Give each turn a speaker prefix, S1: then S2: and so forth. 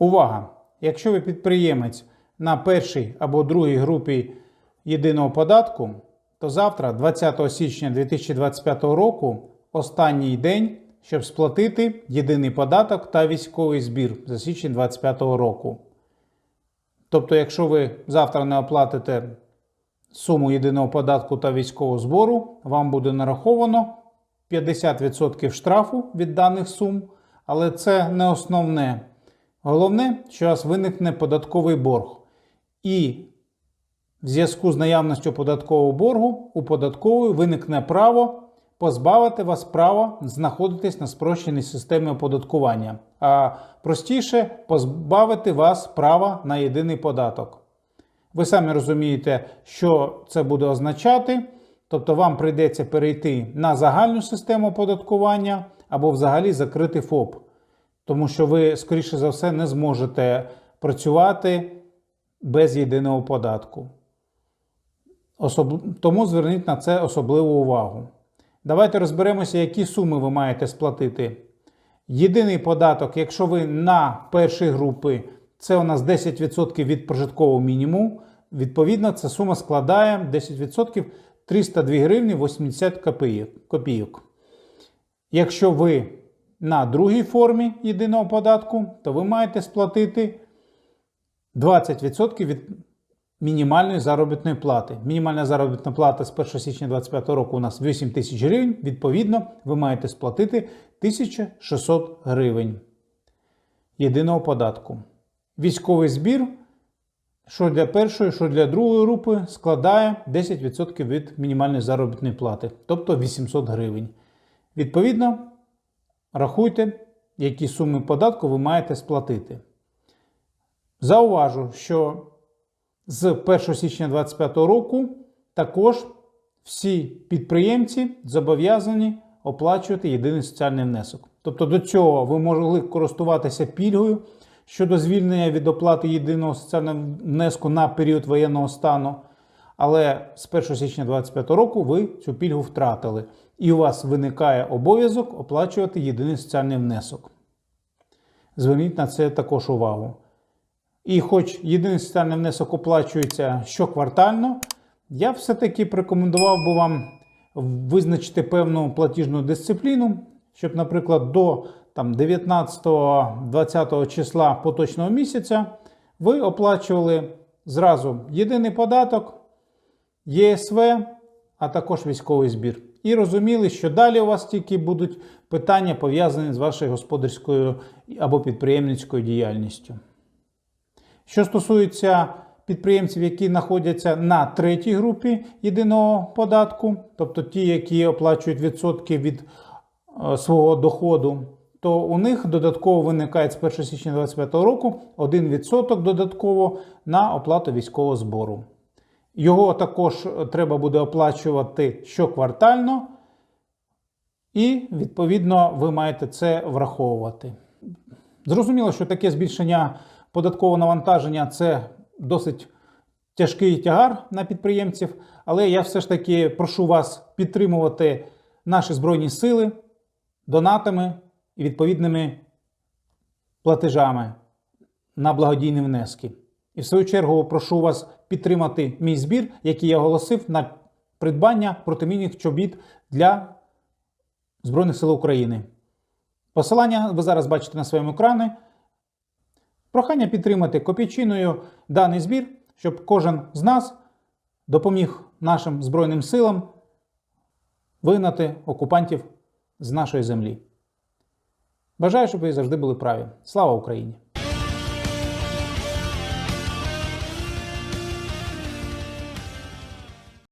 S1: Увага! Якщо ви підприємець на першій або другій групі єдиного податку, то завтра, 20 січня 2025 року, останній день, щоб сплатити єдиний податок та військовий збір за січень 2025 року. Тобто, якщо ви завтра не оплатите суму єдиного податку та військового збору, вам буде нараховано 50% штрафу від даних сум, але це не основне. Головне, що у вас виникне податковий борг. І в зв'язку з наявністю податкового боргу у податкової виникне право позбавити вас права знаходитись на спрощеній системі оподаткування, а простіше позбавити вас права на єдиний податок. Ви самі розумієте, що це буде означати. Тобто вам прийдеться перейти на загальну систему оподаткування або взагалі закрити ФОП, тому що ви, скоріше за все, не зможете працювати без єдиного податку. Особ... Тому зверніть на це особливу увагу. Давайте розберемося, які суми ви маєте сплатити. Єдиний податок, якщо ви на першій групи, це у нас 10% від прожиткового мінімуму. Відповідно, ця сума складає 10% 302 гривні 80 копійок. Якщо ви на другій формі єдиного податку, то ви маєте сплатити 20% від мінімальної заробітної плати. Мінімальна заробітна плата з 1 січня 2025 року у нас 8 тисяч гривень. Відповідно, ви маєте сплатити 1600 гривень єдиного податку. Військовий збір, що для першої, що для другої групи, складає 10% від мінімальної заробітної плати, тобто 800 гривень. Відповідно, рахуйте, які суми податку ви маєте сплатити. Зауважу, що з 1 січня 2025 року також всі підприємці зобов'язані оплачувати єдиний соціальний внесок. Тобто до цього ви могли користуватися пільгою щодо звільнення від оплати єдиного соціального внеску на період воєнного стану. Але з 1 січня 2025 року ви цю пільгу втратили, і у вас виникає обов'язок оплачувати єдиний соціальний внесок. Зверніть на це також увагу. І хоч єдиний соціальний внесок оплачується щоквартально, я все-таки рекомендував би вам визначити певну платіжну дисципліну, щоб, наприклад, до 19-20 числа поточного місяця ви оплачували зразу єдиний податок, ЄСВ, а також військовий збір. І розуміли, що далі у вас тільки будуть питання пов'язані з вашою господарською або підприємницькою діяльністю. Що стосується підприємців, які знаходяться на третій групі єдиного податку, тобто ті, які оплачують відсотки від е, свого доходу, то у них додатково виникає з 1 січня 2025 року 1% додатково на оплату військового збору. Його також треба буде оплачувати щоквартально, і, відповідно, ви маєте це враховувати. Зрозуміло, що таке збільшення податкового навантаження це досить тяжкий тягар на підприємців, але я все ж таки прошу вас підтримувати наші Збройні Сили донатами і відповідними платежами на благодійні внески. І в свою чергу прошу вас підтримати мій збір, який я оголосив на придбання протимінних чобіт для Збройних сил України. Посилання ви зараз бачите на своєму екрані. Прохання підтримати копійчиною даний збір, щоб кожен з нас допоміг нашим Збройним силам вигнати окупантів з нашої землі. Бажаю, щоб ви завжди були праві. Слава Україні!